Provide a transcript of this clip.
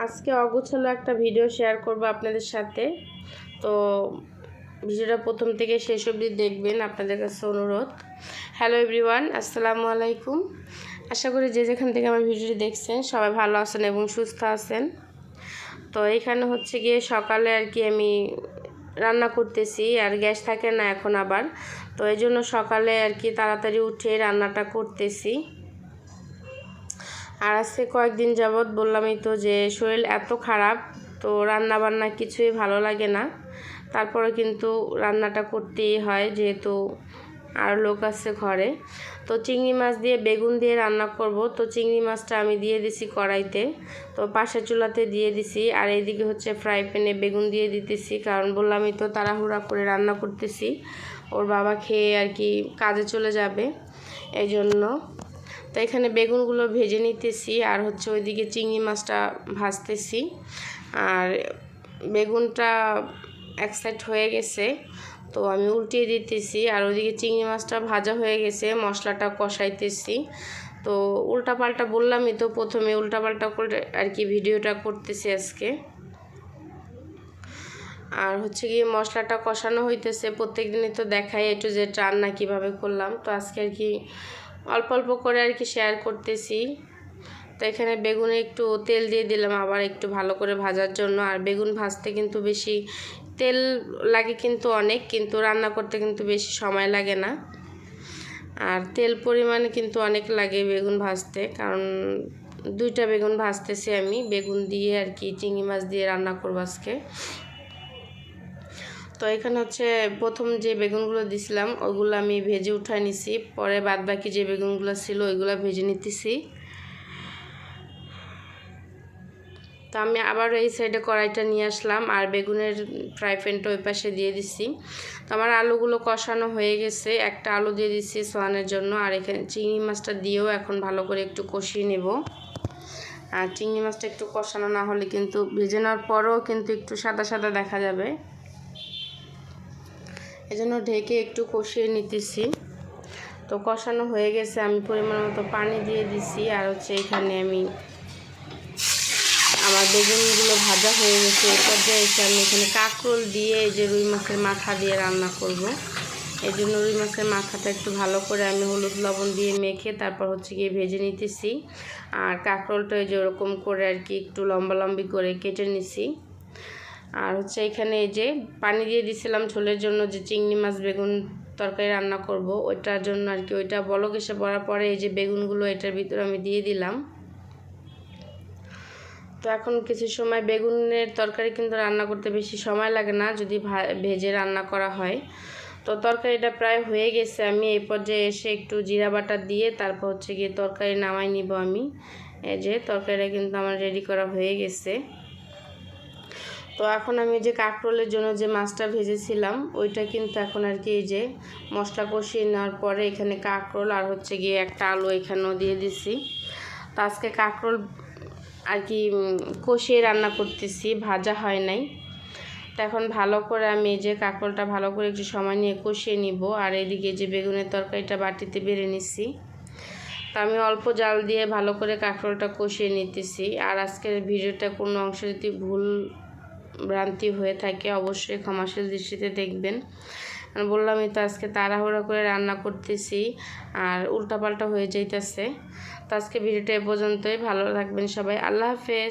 আজকে অগোছালো একটা ভিডিও শেয়ার করব আপনাদের সাথে। তো ভিডিওটা প্রথম থেকে শেষ অবধি দেখবেন আপনাদের কাছে অনুরোধ। হ্যালো এভরিওয়ান আসসালামু আলাইকুম। আশা করি যে যেখান থেকে আমার ভিডিওটি দেখছেন সবাই ভালো আছেন এবং সুস্থ আছেন। তো এইখানে হচ্ছে গিয়ে সকালে আর কি আমি রান্না করতেছি, আর গ্যাস থাকে না এখন আবার। তো এই জন্য সকালে আর কি তাড়াতাড়ি উঠে রান্নাটা করতেছি। আর আজকে কয়েকদিন যাবৎ বললামই তো যে শরীর এত খারাপ, তো রান্না বান্না কিছুই ভালো লাগে না। তারপরে কিন্তু রান্নাটা করতেই হয় যেহেতু আর লোক আছে ঘরে। তো চিংড়ি মাছ দিয়ে বেগুন দিয়ে রান্না করব। তো চিংড়ি মাছটা আমি দিয়ে দিছি কড়াইতে। তো পাশের চুলাতে দিয়ে দিছি। আর এইদিকে হচ্ছে ফ্রাই প্যানে বেগুন দিয়ে দিতেছি। কারণ বললামই তো তাড়াহুড়া করে রান্না করতেছি। ওর বাবা খেয়ে আর কি কাজে চলে যাবে। এই জন্য তো এখানে বেগুনগুলো ভেজে নিতেছি, আর হচ্ছে ওইদিকে চিংড়ি মাছটা ভাজতেছি। আর বেগুনটা এক সাইড হয়ে গেছে, তো আমি উল্টিয়ে দিতেছি। আর ওইদিকে চিংড়ি মাছটা ভাজা হয়ে গেছে, মশলাটা কষাইতেছি। তো উল্টাপাল্টা বললামই তো, প্রথমে উল্টাপাল্টা করে আর কি ভিডিওটা করতেছি আজকে। আর হচ্ছে গিয়ে মশলাটা কষানো হইতেছে প্রত্যেক দিনই তো দেখাই একটু যে রান্না কীভাবে করলাম। তো আজকে আর কি অল্প অল্প করে আর কি শেয়ার করতেছি। তো এখানে বেগুনে একটু তেল দিয়ে দিলাম, আবার একটু ভালো করে ভাজার জন্য। আর বেগুন ভাজতে কিন্তু বেশি তেল লাগে কিন্তু অনেক, কিন্তু রান্না করতে কিন্তু বেশি সময় লাগে না। আর তেল পরিমাণে কিন্তু অনেক লাগে বেগুন ভাজতে, কারণ দুইটা বেগুন ভাজতেছি আমি। বেগুন দিয়ে আর কি চিংড়ি মাছ দিয়ে রান্না করব আজকে। তো এখানে হচ্ছে প্রথম যে বেগুনগুলো দিছিলাম, ওগুলো আমি ভেজে উঠায় নিছি। পরে বাদ বাকি যে বেগুনগুলো ছিল, ওইগুলো ভেজে নিতেছি। তো আমি আবার এই সাইডে কড়াইটা নিয়ে আসলাম, আর বেগুনের ফ্রাই প্যানটা ওই পাশে দিয়ে দিছি। তো আমার আলুগুলো কষানো হয়ে গেছে, একটা আলু দিয়ে দিচ্ছি সোয়ানের জন্য, আর এখানে চিংড়ি মাছটা দিয়েও এখন ভালো করে একটু কষিয়ে নেব। আর চিংড়ি মাছটা একটু কষানো না হলে কিন্তু ভেজে নেওয়ার পরেও কিন্তু একটু সাদা সাদা দেখা যাবে। এজন্য ঢেকে একটু কষিয়ে নিতেছি। তো কষানো হয়ে গেছে, আমি পরিমাণ মতো পানি দিয়ে দিছি, আর হচ্ছে এখানে আমি আমার বেগুনগুলো ভাজা হয়ে গেছে। এই পর্যায়ে এসে আমি এখানে কাঁকরোল দিয়ে এই যে রুই মাছের মাথা দিয়ে রান্না করব। এই জন্য রুই মাছের মাথাটা একটু ভালো করে আমি হলুদ লবণ দিয়ে মেখে তারপর হচ্ছে গিয়ে ভেজে নিতেছি। আর কাঁকরোলটা এই যে ওরকম করে আর কি একটু লম্বা লম্বি করে কেটে নিছি। আর হচ্ছে এখানে এই যে পানি দিয়ে দিছিলাম ঝোলের জন্য যে চিংড়ি মাছ বেগুন তরকারি রান্না করব, ওইটার জন্য আর কি, ওইটা বলক এসে পড়ার পরে এই যে বেগুনগুলো এটার ভিতরে আমি দিয়ে দিলাম। তো এখন কিছু সময় বেগুনের তরকারি কিন্তু রান্না করতে বেশি সময় লাগে না, যদি ভেজে রান্না করা হয়। তো তরকারিটা প্রায় হয়ে গেছে, আমি এই পর্যায়ে এসে একটু জিরা বাটা দিয়ে তারপর হচ্ছে গিয়ে তরকারি নামাই নিব আমি। এই যে তরকারিটা কিন্তু আমার রেডি করা হয়ে গেছে। তো এখন আমি যে কাঁকরোলের জন্য যে মাছটা ভেজেছিলাম, ওইটা কিন্তু এখন আর কি এই যে মশলা কষিয়ে নেওয়ার পরে এখানে কাঁকরোল আর হচ্ছে গিয়ে একটা আলু এখানেও দিয়ে দিছি। তো আজকে কাঁকরোল আর কি কষিয়ে রান্না করতেছি, ভাজা হয় নাই। তো এখন ভালো করে আমি এই যে কাঁকরোলটা ভালো করে একটু সময় নিয়ে কষিয়ে নিব আর এদিকে যে বেগুনের তরকারিটা বাটিতে বেড়ে নিচ্ছি তো আমি অল্প জাল দিয়ে ভালো করে কাঁকরোলটা কষিয়ে নিতেছি। আর আজকের ভিডিওটা কোনো অংশ যদি ভুল ভ্রান্তি হয়ে থাকে, অবশ্যই ক্ষমাশীল দৃষ্টিতে দেখবেন। বললামই তো, আজকে তাড়াহুড়া করে রান্না করতেছি আর উল্টাপাল্টা হয়ে যাইতেছে। তো আজকে ভিডিওটা এ পর্যন্তই, ভালো থাকবেন সবাই, আল্লাহ হাফেজ।